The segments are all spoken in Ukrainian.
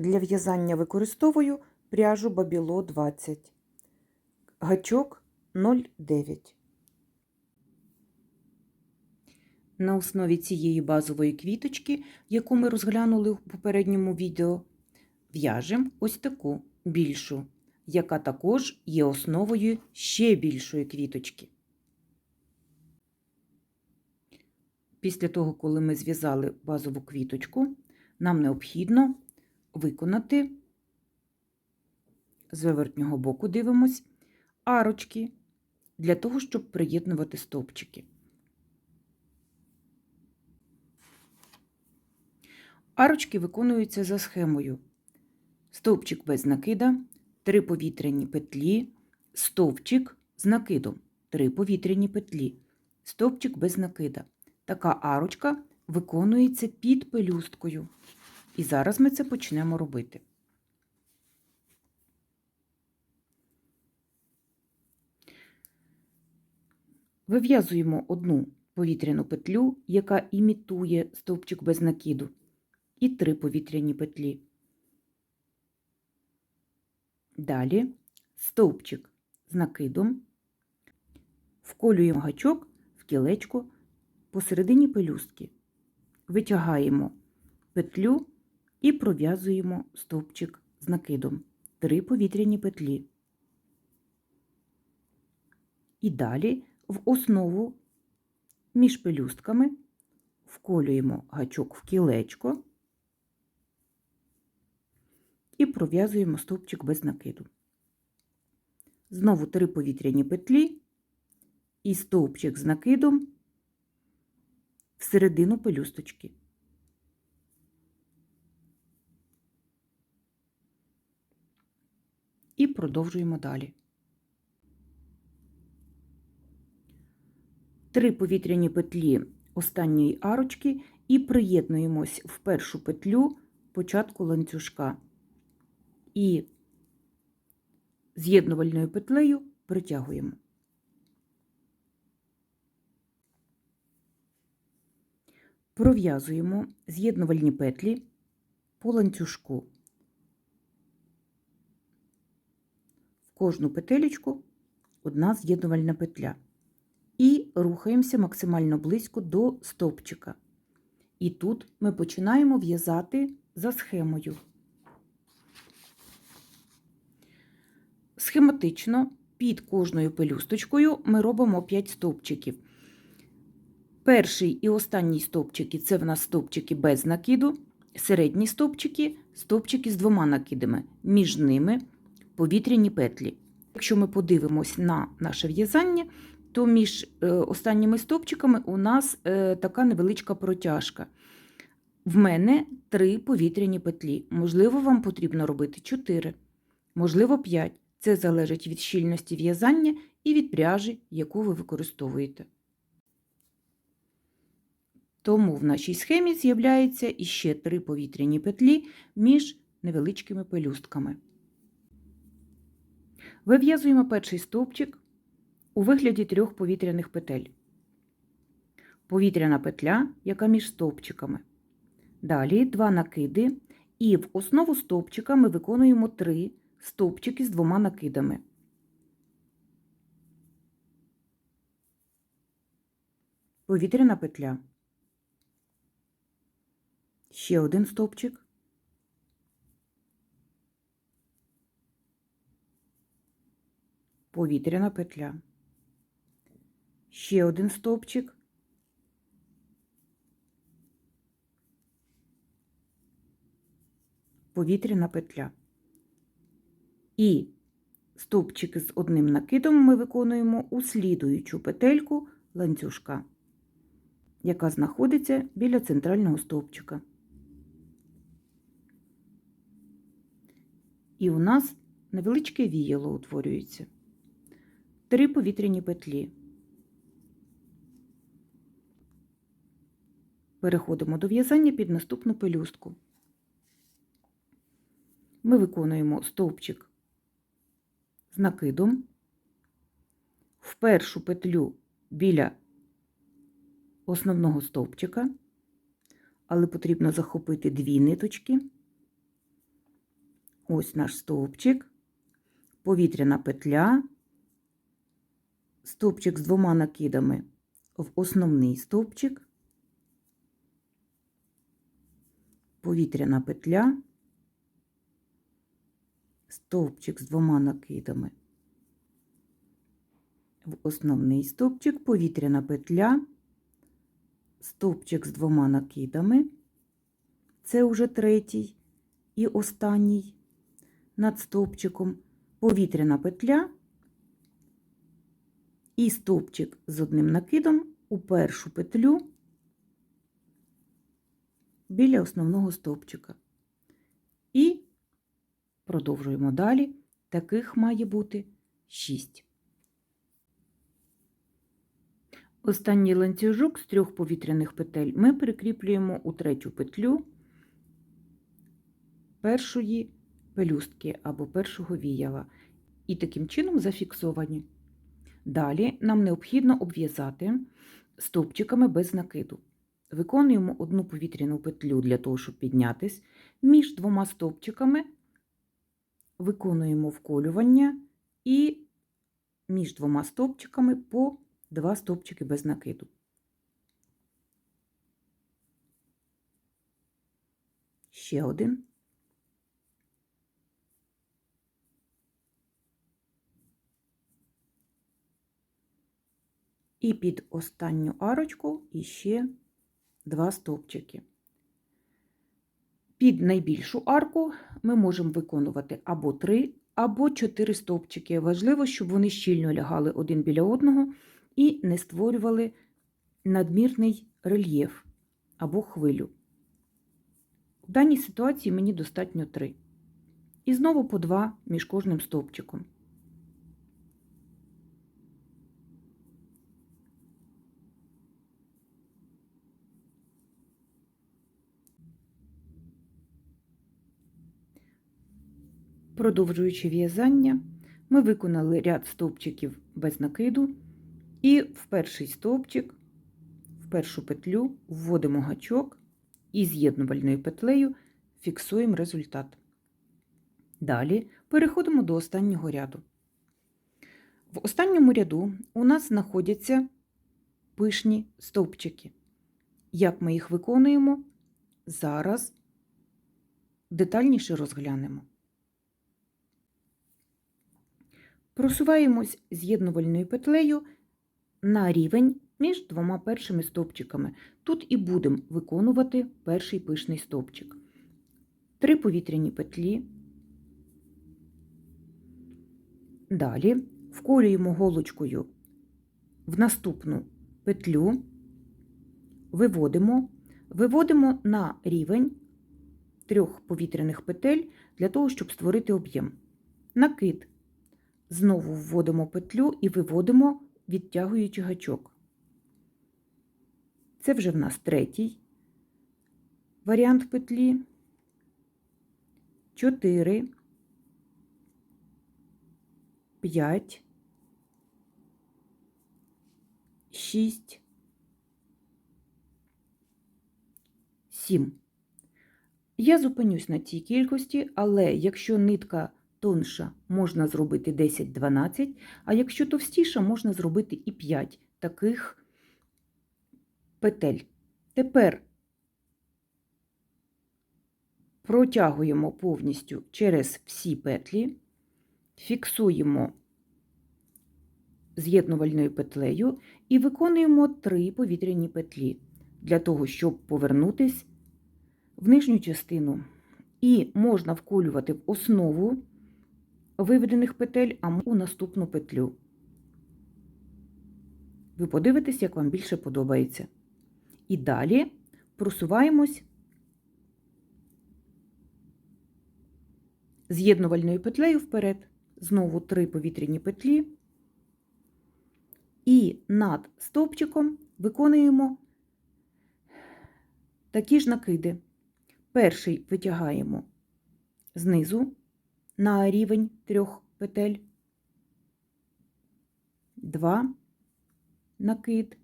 Для в'язання використовую пряжу Бабіло 20, гачок 0,9. На основі цієї базової квіточки, яку ми розглянули в попередньому відео, в'яжемо ось таку більшу, яка також є основою ще більшої квіточки. Після того, коли ми зв'язали базову квіточку, нам необхідно виконати з вивертнього боку дивимось арочки для того, щоб приєднувати стовпчики. Арочки виконуються за схемою: стовпчик без накида, 3 повітряні петлі, стовпчик з накидом, 3 повітряні петлі, стовпчик без накида. Така арочка виконується під пелюсткою. І зараз ми це почнемо робити. Вив'язуємо одну повітряну петлю, яка імітує стовпчик без накиду, і три повітряні петлі. Далі стовпчик з накидом, вколюємо гачок в кілечко посередині пелюстки, витягаємо петлю і пров'язуємо стовпчик з накидом, три повітряні петлі. І далі в основу між пелюстками вколюємо гачок в кілечко і пров'язуємо стовпчик без накиду. Знову три повітряні петлі і стовпчик з накидом всередину пелюсточки. І продовжуємо далі. Три повітряні петлі останньої арочки і приєднуємось в першу петлю початку ланцюжка. І з'єднувальною петлею притягуємо. Пров'язуємо з'єднувальні петлі по ланцюжку. В кожну петелечку одна з'єднувальна петля. І рухаємося максимально близько до стовпчика. І тут ми починаємо в'язати за схемою. Схематично під кожною пелюсточкою ми робимо 5 стовпчиків. Перший і останній стовпчики це в нас стовпчики без накиду, середні стовпчики стовпчики з двома накидами, між ними повітряні петлі. Якщо ми подивимось на наше в'язання, то між е, останніми стовпчиками у нас е, така невеличка протяжка. В мене три повітряні петлі. Можливо, вам потрібно робити 4, можливо, 5. Це залежить від щільності в'язання і від пряжі, яку ви використовуєте. Тому в нашій схемі з'являється іще три повітряні петлі між невеличкими пелюстками. Вив'язуємо перший стовпчик у вигляді трьох повітряних петель. Повітряна петля, яка між стовпчиками. Далі два накиди, і в основу стовпчика ми виконуємо три стовпчики з двома накидами. Повітряна петля. Ще один стовпчик. Повітряна петля. Ще один стовпчик. Повітряна петля. І стовпчики з одним накидом ми виконуємо у слідуючу петельку ланцюжка, яка знаходиться біля центрального стовпчика. І у нас невеличке віяло утворюється. Три повітряні петлі. Переходимо до в'язання під наступну пелюстку. Ми виконуємо стовпчик з накидом, в першу петлю біля основного стовпчика, але потрібно захопити дві ниточки Ось наш стовпчик, повітряна петля, стовпчик з двома накидами. В основний стовпчик, повітряна петля, стовпчик з двома накидами. В основний стовпчик, повітряна петля, стовпчик з двома накидами, це уже третій і останній. Над стовпчиком, повітряна петля і стовпчик з одним накидом у першу петлю біля основного стовпчика. І продовжуємо далі. Таких має бути 6. Останній ланцюжок з трьох повітряних петель ми прикріплюємо у третю петлю першої пелюстки або першого віяла, і таким чином зафіксовані. Далі нам необхідно обв'язати стовпчиками без накиду. Виконуємо одну повітряну петлю для того, щоб піднятись. Між двома стовпчиками виконуємо вколювання і між двома стовпчиками по два стовпчики без накиду. Ще один. І під останню арочку іще два стовпчики. Під найбільшу арку ми можемо виконувати або 3, або 4 стовпчики. Важливо, щоб вони щільно лягали один біля одного і не створювали надмірний рельєф або хвилю. В даній ситуації мені достатньо 3. І знову по 2 між кожним стовпчиком. Продовжуючи в'язання, ми виконали ряд стовпчиків без накиду, і в перший стовпчик, в першу петлю вводимо гачок і з'єднувальною петлею фіксуємо результат. Далі переходимо до останнього ряду. В останньому ряду у нас знаходяться пишні стовпчики. Як ми їх виконуємо, зараз детальніше розглянемо. Просуваємось з'єднувальною петлею на рівень між двома першими стовпчиками. Тут і будемо виконувати перший пишний стовпчик. Три повітряні петлі. Далі вколюємо голочкою в наступну петлю, виводимо, виводимо на рівень трьох повітряних петель для того, щоб створити об'єм. Накид. Знову вводимо петлю і виводимо, відтягуючи гачок. Це вже в нас третій варіант петлі. 4, 5, 6, 7. Я зупинюсь на цій кількості, але якщо нитка тонша можна зробити 10-12, а якщо товстіша, можна зробити і 5 таких петель. Тепер протягуємо повністю через всі петлі, фіксуємо з'єднувальною петлею і виконуємо 3 повітряні петлі для того, щоб повернутися в нижню частину. І можна вколювати в основу виведених петель, а у наступну петлю. Ви подивитесь, як вам більше подобається. І далі просуваємось з'єднувальною петлею вперед, знову три повітряні петлі, і над стовпчиком виконуємо такі ж накиди. Перший витягаємо знизу на рівень трьох петель, два накид,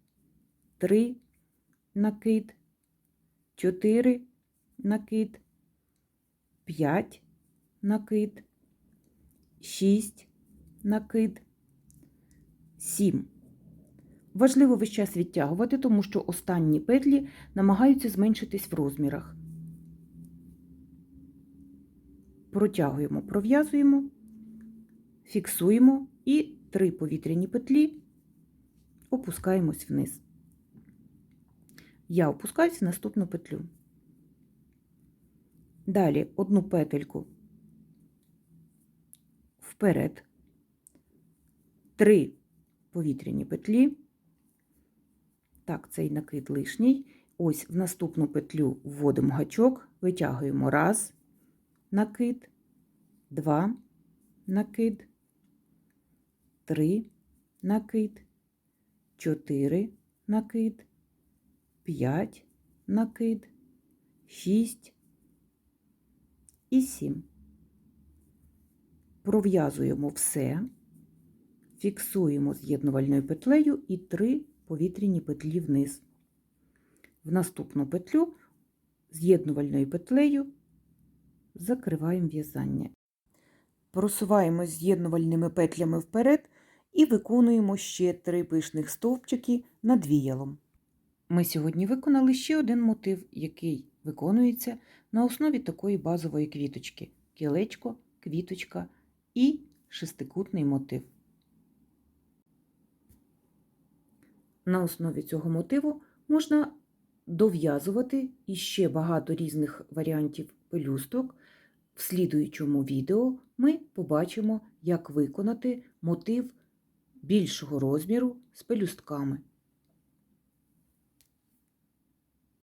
три накид, чотири накид, п'ять накид, 6 накид, 7. Важливо весь час відтягувати, тому що останні петлі намагаються зменшитись в розмірах. Протягуємо, пров'язуємо, фіксуємо і три повітряні петлі опускаємось вниз. Я опускаюся в наступну петлю. Далі одну петельку вперед, три повітряні петлі. Так, цей накид лишній. Ось в наступну петлю вводимо гачок, витягуємо раз, накид, два, накид, три, накид, чотири, накид, п'ять, накид, шість і сім. Пров'язуємо все, фіксуємо з'єднувальною петлею і три повітряні петлі вниз. В наступну петлю з'єднувальною петлею закриваємо в'язання. Просуваємо з'єднувальними петлями вперед і виконуємо ще три пишних стовпчики над віялом. Ми сьогодні виконали ще один мотив, який виконується на основі такої базової квіточки: кілечко, квіточка і шестикутний мотив. На основі цього мотиву можна дов'язувати іще багато різних варіантів пелюсток. В слідуючому відео ми побачимо, як виконати мотив більшого розміру з пелюстками.